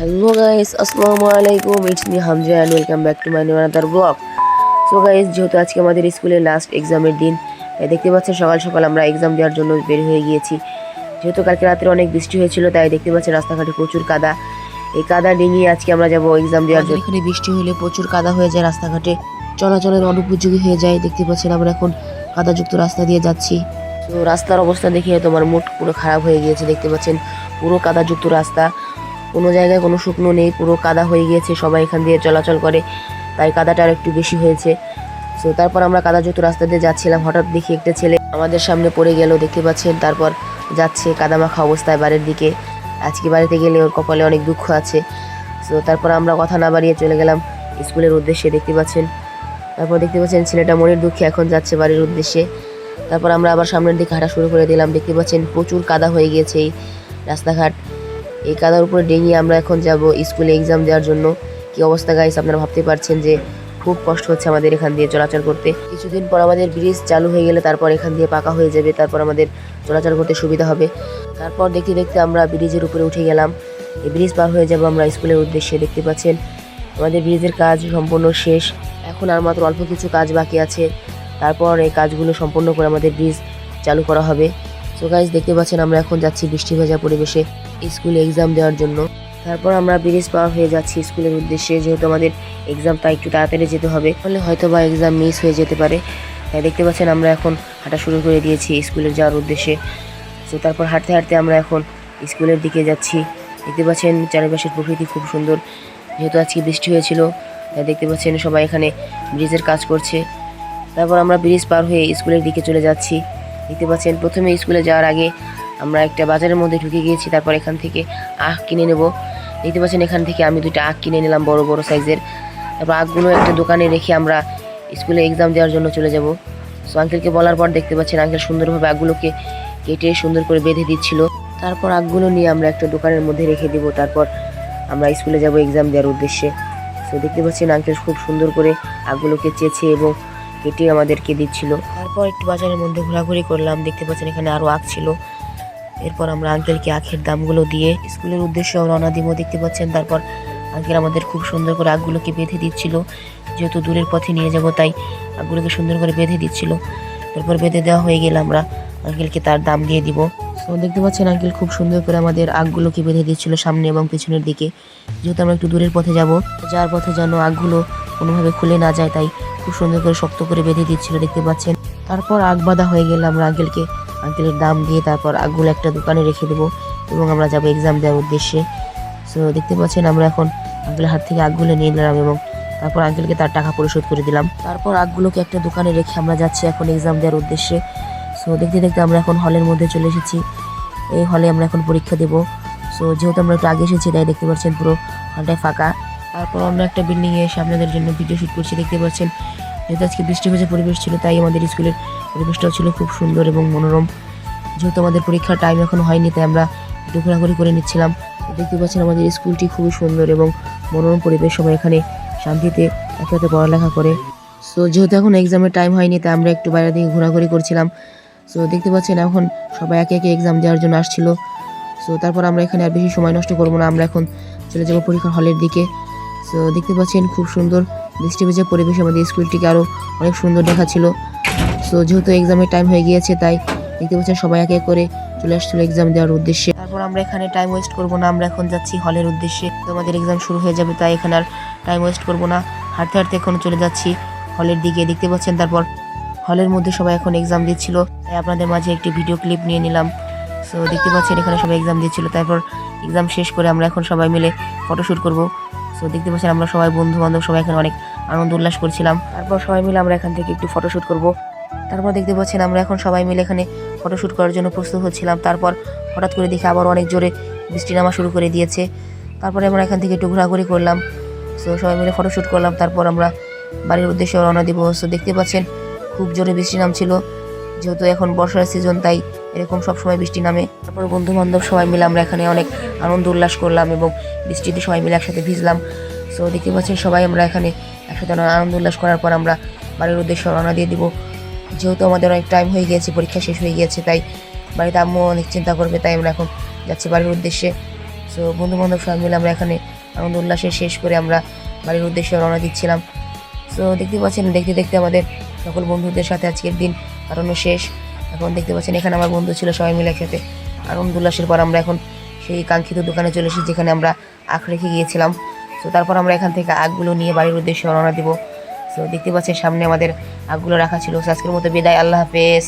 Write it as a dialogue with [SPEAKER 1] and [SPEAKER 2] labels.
[SPEAKER 1] Hello guys আসসালামু আলাইকুম। It's me Hamza and welcome back to my new another blog so guys যেহেতু আজকে আমাদের স্কুলের লাস্ট এক্সামের দিন তাই দেখতে পাচ্ছেন সকাল সকাল আমরা এক্সাম দেওয়ার জন্য বের হয়ে গিয়েছি। যেহেতু কালকে রাত্রে অনেক বৃষ্টি হয়েছিল তাই দেখতে পাচ্ছেন রাস্তাঘাটে প্রচুর কাদা। এই কাদা ডিঙিয়ে আজকে আমরা যাব এক্সাম দেওয়ার জন্য। এখানে বৃষ্টি হলে প্রচুর কাদা হয়ে যায় রাস্তাঘাটে। চলাচলের অনুপযোগী হয়ে যায় দেখতে পাচ্ছেন আমরা এখন কাদাযুক্ত রাস্তা দিয়ে যাচ্ছি। তো রাস্তার অবস্থা দেখে তোমার মুড পুরো খারাপ হয়ে গিয়েছে দেখতে পাচ্ছেন পুরো কাদাযুক্ত রাস্তা। কোনো জায়গায় কোনো শুকনো নেই, পুরো কাদা হয়ে গিয়েছে, সবাই এখান দিয়ে চলাচল করে। তাই কাদাটা আর একটু বেশি হয়েছে। সো তারপর আমরা কাদাযুক্ত রাস্তা দিয়ে যাচ্ছিলাম। হঠাৎ দেখি একটা ছেলে আমাদের সামনে পড়ে গেল, দেখতে পাচ্ছেন? তারপর যাচ্ছে কাদামাখা অবস্থায় বাড়ির দিকে। আজকে বাড়িতে গেলে ওর কপালে অনেক দুঃখ আছে। সো তারপর আমরা কথা না বাড়িয়ে চলে গেলাম স্কুলের উদ্দেশ্যে, দেখতে পাচ্ছেন? তারপর দেখতে পাচ্ছেন ছেলেটা মনের দুঃখে এখন যাচ্ছে বাড়ির উদ্দেশ্যে। তারপর আমরা আবার সামনের দিকে হাঁটা শুরু করে দিলাম। দেখতে পাচ্ছেন প্রচুর কাদা হয়ে গিয়েছে এই রাস্তাঘাট। এই কাদার উপরে ডেঙিয়ে আমরা এখন যাব স্কুলে এক্সাম দেওয়ার জন্য। কি অবস্থা গাইস আপনারা ভাবতে পারছেন যে খুব কষ্ট হচ্ছে আমাদের এখান দিয়ে চলাচল করতে। কিছুদিন পর আমাদের ব্রিজ চালু হয়ে গেলে তারপর এখান দিয়ে পাকা হয়ে যাবে, তারপর আমাদের চলাচল করতে সুবিধা হবে। তারপর দেখতে দেখতে আমরা ব্রিজের উপরে উঠে গেলাম। এই ব্রিজ পার হয়ে যাব আমরা স্কুলের উদ্দেশ্যে, দেখতে পাচ্ছেন? আমাদের ব্রিজের কাজ সম্পূর্ণ শেষ। এখন আর মাত্র অল্প কিছু কাজ বাকি আছে। তারপর এই কাজগুলো সম্পূর্ণ করে আমাদের ব্রিজ চালু করা হবে। সো গাইজ দেখতে পাচ্ছেন আমরা এখন যাচ্ছি বৃষ্টি ভেজা পরিবেশে। স্কুলে এক্সাম দেওয়ার জন্য। তারপর আমরা ব্রিজ পার হয়ে যাচ্ছি স্কুলের উদ্দেশ্যে, যেহেতু আমাদের এক্সামটা একটু তাড়াতাড়ি যেতে হবে। ফলে হয়তো বা এক্সাম মিস হয়ে যেতে পারে। তাই দেখতে পাচ্ছেন আমরা এখন হাঁটা শুরু করে দিয়েছি স্কুলে যাওয়ার উদ্দেশ্যে। তো তারপর হাঁটতে হাঁটতে আমরা এখন স্কুলের দিকে যাচ্ছি। দেখতে পাচ্ছেন চারিপাশের প্রকৃতি খুব সুন্দর। যেহেতু আজকে বৃষ্টি হয়েছিল, তাই দেখতে পাচ্ছেন সবাই এখানে ব্রিজের কাজ করছে। তারপর আমরা ব্রিজ পার হয়ে স্কুলের দিকে চলে যাচ্ছি। দেখতে পাচ্ছেন প্রথমে স্কুলে যাওয়ার আগে আমরা একটা বাজারের মধ্যে ঢুকে গিয়েছি, তারপর এখান থেকে আখ কিনে নেব। দেখতে পাচ্ছেন এখান থেকে আমি দুইটা আখ কিনে নিলাম বড় বড় সাইজের। তারপর আখগুলো একটা দোকানে রেখে আমরা স্কুলে এক্সাম দেওয়ার জন্য চলে যাব। সো আঙ্কেলকে বলার পর দেখতে পাচ্ছেন আঙ্কেল সুন্দরভাবে আখগুলোকে কেটে সুন্দর করে বেঁধে দিচ্ছিল। তারপর আখগুলো নিয়ে আমরা একটা দোকানের মধ্যে রেখে দেব। তারপর আমরা স্কুলে যাব এক্সাম দেওয়ার উদ্দেশ্যে। তো দেখতে পাচ্ছেন আঙ্কেল খুব সুন্দর করে আখগুলোকে চেয়েছে এবং কেটে আমাদেরকে দিচ্ছিল। তারপর একটু বাজারের মধ্যে ঘোরাঘুরি করলাম। দেখতে পাচ্ছেন এখানে আরও আখ ছিল। এরপর আমরা আঙ্কেলকে আখের দামগুলো দিয়ে স্কুলের উদ্দেশ্যে রওনা দিব দেখতে পাচ্ছেন। তারপর আঙ্কেল আমাদের খুব সুন্দর করে আখগুলোকে বেঁধে দিচ্ছিল। যেহেতু দূরের পথে নিয়ে যাব, তাই আখগুলোকে সুন্দর করে বেঁধে দিচ্ছিল। তারপর বেঁধে দেওয়া হয়ে গেলে আমরা আঙ্কেলকে তার দাম দিয়ে দিব। তো দেখতে পাচ্ছেন আঙ্কেল খুব সুন্দর করে আমাদের আখগুলোকে বেঁধে দিচ্ছিল সামনে এবং পিছনের দিকে। যেহেতু আমরা একটু দূরের পথে যাব, যার পথে যেন আখগুলো কোনোভাবে খুলে না যায়, তাই খুব সুন্দর করে শক্ত করে বেঁধে দিচ্ছিল, দেখতে পাচ্ছেন। তারপর আগ বাঁধা হয়ে গেলে আমরা আঙ্কেলকে আঙ্কেলের দাম দিয়ে তারপর আগগুলো একটা দোকানে রেখে দেবো এবং আমরা যাব এক্সাম দেওয়ার উদ্দেশ্যে। সো দেখতে পাচ্ছেন আমরা এখন আঙ্কেলের হাত থেকে আগগুলো নিয়ে নিলাম এবং তারপর আঙ্কেলকে তার টাকা পরিশোধ করে দিলাম। তারপর আগগুলোকে একটা দোকানে রেখে আমরা যাচ্ছি এখন এক্সাম দেওয়ার উদ্দেশ্যে। সো দেখতে দেখতে আমরা এখন হলের মধ্যে চলে এসেছি। এই হলে আমরা এখন পরীক্ষা দেবো। সো যেহেতু আমরা একটু আগে এসেছি, তাই দেখতে পাচ্ছেন পুরো হলটাই ফাঁকা। তারপর অন্য একটা বিল্ডিং এ এসে আপনাদের জন্য ভিডিও শুট করছি। দেখতে পাচ্ছেন যেহেতু আজকে বৃষ্টি ভেজা পরিবেশ ছিল তাই আমাদের স্কুলের পরিবেশটাও ছিল খুব সুন্দর এবং মনোরম। যেহেতু আমাদের পরীক্ষার টাইম এখনও হয়নি, তাই আমরা একটু ঘোরাঘুরি করে নিচ্ছিলাম। দেখতে পাচ্ছেন আমাদের স্কুলটি খুবই সুন্দর এবং মনোরম পরিবেশ, সবাই এখানে শান্তিতে একসাথে পড়ালেখা করে। সো যেহেতু এখন এক্সামের টাইম হয়নি, তাই আমরা একটু বাইরে দিকে ঘোরাঘুরি করছিলাম। সো দেখতে পাচ্ছেন এখন সবাই একে একে এক্সাম দেওয়ার জন্য আসছিল। সো তারপর আমরা এখানে আর বেশি সময় নষ্ট করব না, আমরা এখন চলে যাব পরীক্ষার হলের দিকে। সো দেখতে পাচ্ছেন খুব সুন্দর বৃষ্টি ভেজা পরিবেশ আমাদের স্কুলটিকে আরও অনেক সুন্দর দেখাচ্ছিল। সো যেহেতু এক্সামের টাইম হয়ে গিয়েছে, তাই দেখতে পাচ্ছেন সবাই একে করে চলে আসছিল এক্সাম দেওয়ার উদ্দেশ্যে। তারপর আমরা এখানে টাইম ওয়েস্ট করব না, আমরা এখন যাচ্ছি হলের উদ্দেশ্যে। তো আমাদের এক্সাম শুরু হয়ে যাবে, তাই এখানে আর টাইম ওয়েস্ট করব না। হাঁটতে হাঁটতে এখন চলে যাচ্ছি হলের দিকে, দেখতে পাচ্ছেন তারপর হলের মধ্যে সবাই এখন এক্সাম দিচ্ছিল। তাই আপনাদের মাঝে একটি ভিডিও ক্লিপ নিয়ে নিলাম। সো দেখতে পাচ্ছেন এখানে সবাই এক্সাম দিচ্ছিল। তারপর এক্সাম শেষ করে আমরা এখন সবাই মিলে ফটোশ্যুট করব। সো দেখতে পাচ্ছেন আমরা সবাই বন্ধু বান্ধব সবাই এখানে অনেক আনন্দ উল্লাস করছিলাম। তারপর সবাই মিলে আমরা এখান থেকে একটু ফটোশ্যুট করব। তারপর দেখতে পাচ্ছেন আমরা এখন সবাই মিলে এখানে ফটোশ্যুট করার জন্য প্রস্তুত হচ্ছিলাম। তারপর হঠাৎ করে দেখে আবার অনেক জোরে বৃষ্টি নামা শুরু করে দিয়েছে। তারপরে আমরা এখান থেকে একটু ঘোরাঘুরি করলাম। সো সবাই মিলে ফটোশ্যুট করলাম। তারপর আমরা বাড়ির উদ্দেশ্যে রওনা দিব। সো দেখতে পাচ্ছেন খুব জোরে বৃষ্টি নামছিল। যেহেতু এখন বর্ষার সিজন তাই এরকম সবসময় বৃষ্টি নামে। তারপর বন্ধু বান্ধব সবাই মিলে আমরা এখানে অনেক আনন্দ উল্লাস করলাম এবং বৃষ্টিতে সবাই মিলে একসাথে ভিজলাম। সো দেখতে পাচ্ছেন সবাই আমরা এখানে একসাথে আনন্দ উল্লাস করার পর আমরা বাড়ির উদ্দেশ্যে রওনা দিয়ে দিব। যেহেতু আমাদের অনেক টাইম হয়ে গিয়েছে, পরীক্ষা শেষ হয়ে গিয়েছে, তাই বাড়িতে আম্মু অনেক চিন্তা করবে, তাই আমরা এখন যাচ্ছি বাড়ির উদ্দেশ্যে। সো বন্ধু বান্ধব সবাই মিলে আমরা এখানে আনন্দ উল্লাসে শেষ করে আমরা বাড়ির উদ্দেশ্যে রওনা দিচ্ছিলাম। সো দেখতে পাচ্ছেন, দেখতে দেখতে আমাদের সকল বন্ধুদের সাথে আজকের দিন কাটানো শেষ। এখন দেখতে পাচ্ছেন, এখানে আমার বন্ধু ছিল, সবাই মিলে একসাথে আনন্দ উল্লাসের পর আমরা এখন সেই কাঙ্ক্ষিত দোকানে চলে এসেছি, যেখানে আমরা আখ রেখে গিয়েছিলাম। সো তারপর আমরা এখান থেকে আগগুলো নিয়ে বাড়ির উদ্দেশ্যে রওনা দিব। সো দেখতে পাচ্ছেন সামনে আমাদের আগগুলো রাখা ছিল। আজকের মতো বিদায়। আল্লাহ হাফেজ।